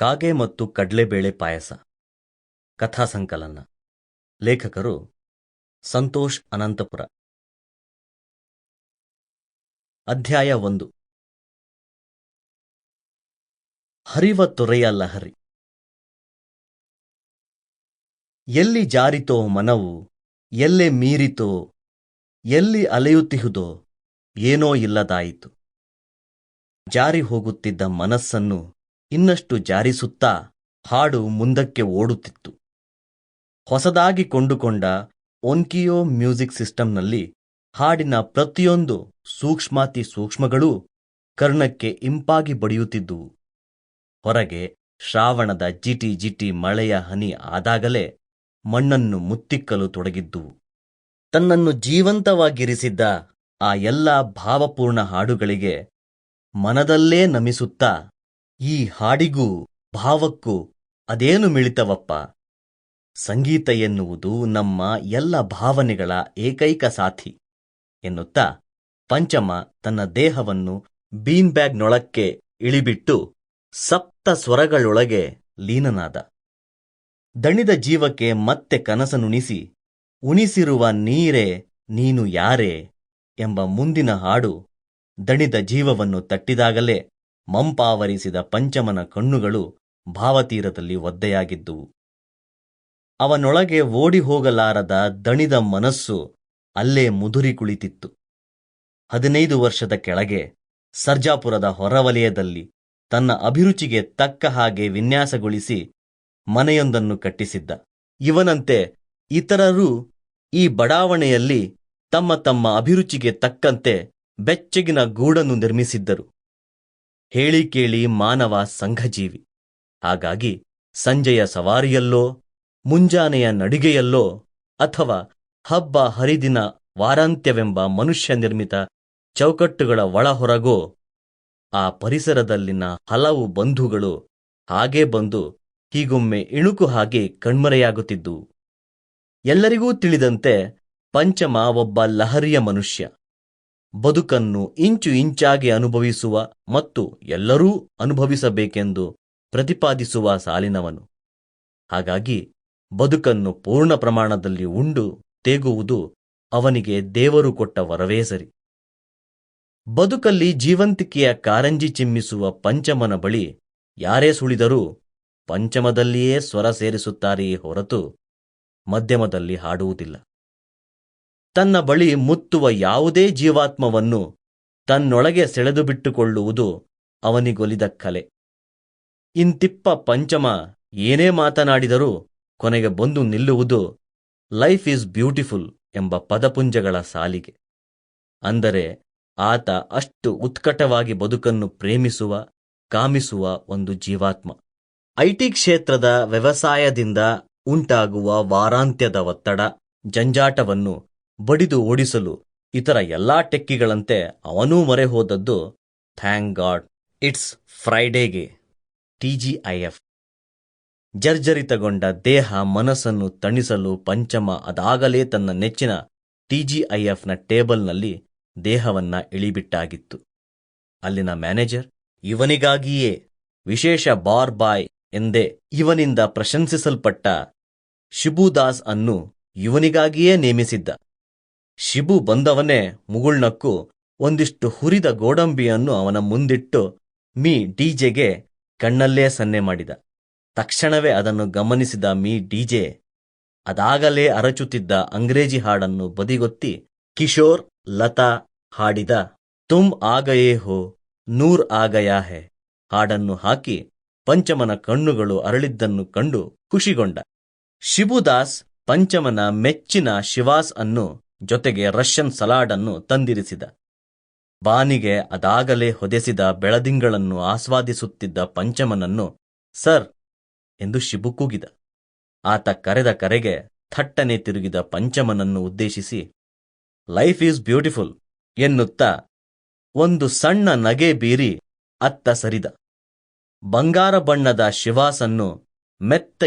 ಕಾಗೆ ಮತ್ತು ಕಡ್ಲೆಬೇಳೆ ಪಾಯಸ. ಕಥಾ ಸಂಕಲನ. ಲೇಖಕರು ಸಂತೋಷ್ ಅನಂತಪುರ. ಅಧ್ಯಾಯ ಒಂದು. ಹರಿವ ತೊರೆಯ ಲಹರಿ. ಎಲ್ಲಿ ಜಾರಿತೋ ಮನವು, ಎಲ್ಲೆ ಮೀರಿತೋ, ಎಲ್ಲಿ ಅಲೆಯುತ್ತಿಹುದೋ, ಏನೋ ಇಲ್ಲದಾಯಿತು. ಜಾರಿ ಹೋಗುತ್ತಿದ್ದ ಮನಸ್ಸನ್ನು ಇನ್ನಷ್ಟು ಜಾರಿಸುತ್ತಾ ಹಾಡು ಮುಂದಕ್ಕೆ ಓಡುತ್ತಿತ್ತು. ಹೊಸದಾಗಿ ಕೊಂಡುಕೊಂಡ ಒನ್ಕಿಯೋ ಮ್ಯೂಸಿಕ್ ಸಿಸ್ಟಂನಲ್ಲಿ ಹಾಡಿನ ಪ್ರತಿಯೊಂದು ಸೂಕ್ಷ್ಮಾತಿ ಸೂಕ್ಷ್ಮಗಳೂ ಕರ್ಣಕ್ಕೆ ಇಂಪಾಗಿ ಬಡಿಯುತ್ತಿದ್ದುವು ಹೊರಗೆ ಶ್ರಾವಣದ ಜಿಟಿ ಜಿಟಿ ಮಳೆಯ ಹನಿ ಆದಾಗಲೇ ಮಣ್ಣನ್ನು ಮುತ್ತಿಕ್ಕಲು ತೊಡಗಿದ್ದುವು ತನ್ನನ್ನು ಜೀವಂತವಾಗಿರಿಸಿದ್ದ ಆ ಎಲ್ಲ ಭಾವಪೂರ್ಣ ಹಾಡುಗಳಿಗೆ ಮನದಲ್ಲೇ ನಮಿಸುತ್ತಾ ಈ ಹಾಡಿಗೂ ಭಾವಕ್ಕೂ ಅದೇನು ಮಿಳಿತವಪ್ಪ? ಸಂಗೀತ ಎನ್ನುವುದು ನಮ್ಮ ಎಲ್ಲ ಭಾವನೆಗಳ ಏಕೈಕ ಸಾಥಿ ಎನ್ನುತ್ತಾ ಪಂಚಮ ತನ್ನ ದೇಹವನ್ನು ಬೀನ್ ಬ್ಯಾಗ್ನೊಳಕ್ಕೆ ಇಳಿಬಿಟ್ಟು ಸಪ್ತ ಸ್ವರಗಳೊಳಗೆ ಲೀನನಾದ. ದಣಿದ ಜೀವಕ್ಕೆ ಮತ್ತೆ ಕನಸನುಣಿಸಿ ಉಣಿಸಿರುವ ನೀರೇ ನೀನು ಯಾರೇ ಎಂಬ ಮುಂದಿನ ಹಾಡು ದಣಿದ ಜೀವವನ್ನು ತಟ್ಟಿದಾಗಲೇ ಮಂಪಾವರಿಸಿದ ಪಂಚಮನ ಕಣ್ಣುಗಳು ಭಾವತೀರದಲ್ಲಿ ಒದ್ದೆಯಾಗಿದ್ದುವು. ಅವನೊಳಗೆ ಓಡಿ ಹೋಗಲಾರದ ದಣಿದ ಮನಸ್ಸು ಅಲ್ಲೇ ಮುದುರಿ ಕುಳಿತಿತ್ತು. ಹದಿನೈದು ವರ್ಷದ ಕೆಳಗೆ ಸರ್ಜಾಪುರದ ಹೊರವಲಯದಲ್ಲಿ ತನ್ನ ಅಭಿರುಚಿಗೆ ತಕ್ಕ ಹಾಗೆ ವಿನ್ಯಾಸಗೊಳಿಸಿ ಮನೆಯೊಂದನ್ನು ಕಟ್ಟಿಸಿದ್ದ. ಇವನಂತೆ ಇತರರೂ ಈ ಬಡಾವಣೆಯಲ್ಲಿ ತಮ್ಮ ತಮ್ಮ ಅಭಿರುಚಿಗೆ ತಕ್ಕಂತೆ ಬೆಚ್ಚಗಿನ ಗೂಡನ್ನು ನಿರ್ಮಿಸಿದ್ದರು. ಹೇಳಿ ಕೇಳಿ ಮಾನವ ಸಂಘಜೀವಿ. ಹಾಗಾಗಿ ಸಂಜೆಯ ಸವಾರಿಯಲ್ಲೋ, ಮುಂಜಾನೆಯ ನಡಿಗೆಯಲ್ಲೋ, ಅಥವಾ ಹಬ್ಬ ಹರಿದಿನ ವಾರಾಂತ್ಯವೆಂಬ ಮನುಷ್ಯ ನಿರ್ಮಿತ ಚೌಕಟ್ಟುಗಳ ಒಳಹೊರಗೋ, ಆ ಪರಿಸರದಲ್ಲಿನ ಹಲವು ಬಂಧುಗಳು ಹಾಗೇ ಬಂದು ಹೀಗೊಮ್ಮೆ ಇಣುಕು ಹಾಗೆ ಕಣ್ಮರೆಯಾಗುತ್ತಿದ್ದು. ಎಲ್ಲರಿಗೂ ತಿಳಿದಂತೆ ಪಂಚಮ ಒಬ್ಬ ಲಹರಿಯ ಮನುಷ್ಯ. ಬದುಕನ್ನು ಇಂಚು ಇಂಚಾಗಿ ಅನುಭವಿಸುವ ಮತ್ತು ಎಲ್ಲರೂ ಅನುಭವಿಸಬೇಕೆಂದು ಪ್ರತಿಪಾದಿಸುವ ಸಾಲಿನವನು. ಹಾಗಾಗಿ ಬದುಕನ್ನು ಪೂರ್ಣ ಪ್ರಮಾಣದಲ್ಲಿ ಉಂಡು ತೇಗುವುದು ಅವನಿಗೆ ದೇವರು ಕೊಟ್ಟ ವರವೇ ಸರಿ. ಬದುಕಲ್ಲಿ ಜೀವಂತಿಕೆಯ ಕಾರಂಜಿ ಚಿಮ್ಮಿಸುವ ಪಂಚಮನ ಬಳಿ ಯಾರೇ ಸುಳಿದರೂ ಪಂಚಮದಲ್ಲಿಯೇ ಸ್ವರ ಸೇರಿಸುತ್ತಾರೆಯೇ ಹೊರತು ಮಧ್ಯಮದಲ್ಲಿ ಹಾಡುವುದಿಲ್ಲ. ತನ್ನ ಬಳಿ ಮುತ್ತುವ ಯಾವುದೇ ಜೀವಾತ್ಮವನ್ನು ತನ್ನೊಳಗೆ ಸೆಳೆದುಬಿಟ್ಟುಕೊಳ್ಳುವುದು ಅವನಿಗೊಲಿದ ಕಲೆ. ಇಂತಿಪ್ಪ ಪಂಚಮ ಏನೇ ಮಾತನಾಡಿದರೂ ಕೊನೆಗೆ ಬಂದು ನಿಲ್ಲುವುದು ಲೈಫ್ ಈಸ್ ಬ್ಯೂಟಿಫುಲ್ ಎಂಬ ಪದಪುಂಜಗಳ ಸಾಲಿಗೆ. ಅಂದರೆ ಆತ ಅಷ್ಟು ಉತ್ಕಟವಾಗಿ ಬದುಕನ್ನು ಪ್ರೇಮಿಸುವ, ಕಾಮಿಸುವ ಒಂದು ಜೀವಾತ್ಮ. ಐಟಿ ಕ್ಷೇತ್ರದ ವ್ಯವಸಾಯದಿಂದ ಉಂಟಾಗುವ ವಾರಾಂತ್ಯದ ಒತ್ತಡ, ಜಂಜಾಟವನ್ನು ಬಡಿದು ಓಡಿಸಲು ಇತರ ಎಲ್ಲಾ ಟೆಕ್ಕಿಗಳಂತೆ ಅವನೂ ಮೊರೆ ಹೋದದ್ದು ಥ್ಯಾಂಕ್ ಗಾಡ್ ಇಟ್ಸ್ ಫ್ರೈಡೇಗೆ ಟಿಜಿಐಎಫ್ ಜರ್ಜರಿತಗೊಂಡ ದೇಹ ಮನಸ್ಸನ್ನು ತಣಿಸಲು ಪಂಚಮ ಅದಾಗಲೇ ತನ್ನ ನೆಚ್ಚಿನ ಟಿಜಿಐಎಫ್ನ ಟೇಬಲ್ನಲ್ಲಿ ದೇಹವನ್ನ ಇಳಿಬಿಟ್ಟಾಗಿತ್ತು. ಅಲ್ಲಿನ ಮ್ಯಾನೇಜರ್, ಇವನಿಗಾಗಿಯೇ ವಿಶೇಷ ಬಾರ್ ಬಾಯ್ ಎಂದೇ ಇವನಿಂದ ಪ್ರಶಂಸಿಸಲ್ಪಟ್ಟ ಶಿಬುದಾಸ್ ಅನ್ನು ಇವನಿಗಾಗಿಯೇ ನೇಮಿಸಿದ್ದ. ಶಿಬು ಬಂದವನೇ ಮುಗುಳ್ನಕ್ಕು ಒಂದಿಷ್ಟು ಹುರಿದ ಗೋಡಂಬಿಯನ್ನು ಅವನ ಮುಂದಿಟ್ಟು ಮೀ ಡಿಜೆಗೆ ಕಣ್ಣಲ್ಲೇ ಸನ್ನೆ ಮಾಡಿದ. ತಕ್ಷಣವೇ ಅದನ್ನು ಗಮನಿಸಿದ ಮೀ ಡಿಜೆ ಅದಾಗಲೇ ಅರಚುತ್ತಿದ್ದ ಅಂಗ್ರೇಜಿ ಹಾಡನ್ನು ಬದಿಗೊತ್ತಿ, ಕಿಶೋರ್, ಲತಾ, ಹಾಡಿದ ತುಮ್ ಆಗಯೇ ಹೋ, ನೂರ್ ಆಗಯಾ ಹೆ ಹಾಡನ್ನು ಹಾಕಿ ಪಂಚಮನ ಕಣ್ಣುಗಳು ಅರಳಿದ್ದನ್ನು ಕಂಡು ಖುಷಿಗೊಂಡ. ಶಿಬುದಾಸ್ ಪಂಚಮನ ಮೆಚ್ಚಿನ ಶಿವಾಸ್ ಅನ್ನು ಜೊತೆಗೆ ರಷ್ಯನ್ ಸಲಾಡ್ ಅನ್ನು ತಂದಿರಿಸಿದ. ಬಾನಿಗೆ ಅದಾಗಲೇ ಹೊದೆಸಿದ ಬೆಳದಿಂಗಳನ್ನು ಆಸ್ವಾದಿಸುತ್ತಿದ್ದ ಪಂಚಮನನ್ನು, ಸರ್, ಎಂದು ಶಿಬು ಕೂಗಿದ ಆತ ಕರೆದ ಕರೆಗೆ ಥಟ್ಟನೆ ತಿರುಗಿದ ಪಂಚಮನನ್ನು ಉದ್ದೇಶಿಸಿ, ಲೈಫ್ ಈಸ್ ಬ್ಯೂಟಿಫುಲ್, ಎನ್ನುತ್ತಾ, ಒಂದು ಸಣ್ಣ ನಗೆ ಬೀರಿ ಅತ್ತ ಸರಿದ. ಬಂಗಾರ ಬಣ್ಣದ ಶಿವಾಸನ್ನು ಮೆತ್ತ